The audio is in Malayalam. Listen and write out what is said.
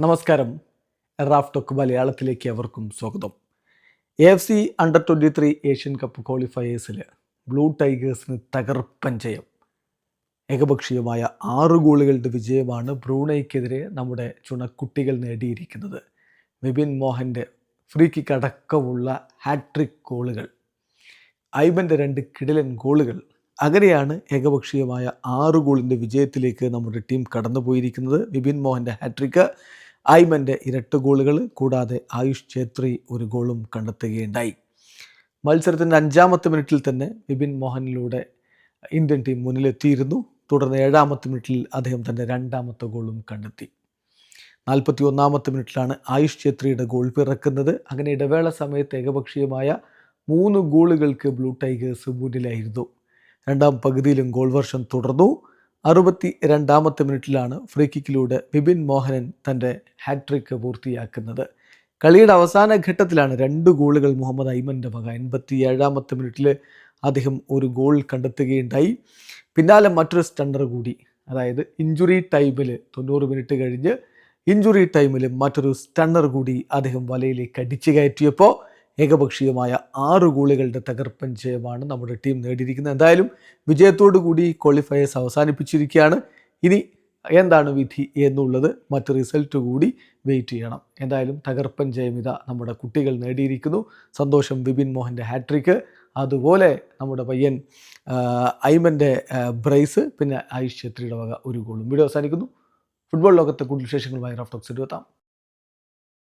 നമസ്കാരം. റാഫ് ടോക്ക് മലയാളത്തിലേക്ക് അവർക്കും സ്വാഗതം. A F C under twenty three Asian cup ക്വാളിഫയേഴ്സിൽ blue ടൈഗേഴ്സിന് തകർപ്പൻ ജയം. ഏകപക്ഷീയമായ ആറ് ഗോളുകളുടെ വിജയമാണ് ബ്രൂണയ്ക്കെതിരെ നമ്മുടെ ചുണക്കുട്ടികൾ നേടിയിരിക്കുന്നത്. വിപിൻ മോഹന്റെ ഫ്രീ കിക്ക് അടക്കമുള്ള ഹാട്രിക് ഗോളുകൾ ഐബന്റെ രണ്ട് കിടിലൻ ഗോളുകൾ. അങ്ങനെയാണ് ഏകപക്ഷീയമായ ആറ് ഗോളിന്റെ വിജയത്തിലേക്ക് നമ്മുടെ ടീം കടന്നുപോയിരിക്കുന്നത്. വിപിൻ മോഹന്റെ ഹാട്രിക്ക് ഐമന്റെ ഇരട്ട ഗോളുകൾ കൂടാതെ ആയുഷ് ഛേത്രി ഒരു ഗോളും കണ്ടെത്തുകയുണ്ടായി. മത്സരത്തിന്റെ അഞ്ചാമത്തെ മിനിറ്റിൽ തന്നെ വിപിൻ മോഹനിലൂടെ ഇന്ത്യൻ ടീം മുന്നിലെത്തിയിരുന്നു. തുടർന്ന് ഏഴാമത്തെ മിനിറ്റിൽ അദ്ദേഹം തന്റെ രണ്ടാമത്തെ ഗോളും കണ്ടെത്തി. നാൽപ്പത്തി ഒന്നാമത്തെ മിനിറ്റിലാണ് ആയുഷ് ഛേത്രിയുടെ ഗോൾ പിറക്കുന്നത്. അങ്ങനെ ഇടവേള സമയത്ത് ഏകപക്ഷീയമായ മൂന്ന് ഗോളുകൾക്ക് ബ്ലൂ ടൈഗേഴ്സ് മുന്നിലായിരുന്നു. രണ്ടാം പകുതിയിലും ഗോൾ വർഷം തുടർന്നു. അറുപത്തി രണ്ടാമത്തെ മിനിറ്റിലാണ് ഫ്രീ കിക്കിലൂടെ വിപിൻ മോഹനൻ തന്റെ ഹാട്രിക്ക് പൂർത്തിയാക്കുന്നത്. കളിയുടെ അവസാന ഘട്ടത്തിലാണ് രണ്ട് ഗോളുകൾ മുഹമ്മദ് ഐമന്റെ വക. എൺപത്തി ഏഴാമത്തെ മിനിറ്റിൽ അദ്ദേഹം ഒരു ഗോൾ കണ്ടെത്തുകയുണ്ടായി. പിന്നാലെ മറ്റൊരു സ്റ്റണ്ടർ കൂടി അതായത് ഇഞ്ചുറി ടൈമിൽ തൊണ്ണൂറ് മിനിറ്റ് കഴിഞ്ഞ് ഇഞ്ചുറി ടൈമിൽ മറ്റൊരു സ്റ്റണ്ണർ കൂടി അദ്ദേഹം വലയിലേക്ക് അടിച്ചു കയറ്റിയപ്പോൾ ഏകപക്ഷീയമായ ആറ് ഗോളുകളുടെ തകർപ്പൻ ജയമാണ് നമ്മുടെ ടീം നേടിയിരിക്കുന്നത്. എന്തായാലും വിജയത്തോടു കൂടി ക്വാളിഫയേഴ്സ് അവസാനിപ്പിച്ചിരിക്കുകയാണ്. ഇനി എന്താണ് വിധി എന്നുള്ളത് മറ്റ് റിസൾട്ട് കൂടി വെയിറ്റ് ചെയ്യണം. എന്തായാലും തകർപ്പൻ ജയമിത നമ്മുടെ കുട്ടികൾ നേടിയിരിക്കുന്നു. സന്തോഷം വിപിൻ മോഹന്റെ ഹാട്രിക്ക് അതുപോലെ നമ്മുടെ പയ്യൻ ഐമന്റെ ബ്രൈസ്. പിന്നെ ആയുഷ് ഛത്രിയുടെ വക ഒരു ഗോളും. വീഡിയോ അവസാനിക്കുന്നു. ഫുട്ബോൾ ലോകത്തെ കൂടുതൽ വിശേഷങ്ങളുമായി റഫ്റ്റോക്സ് എത്താം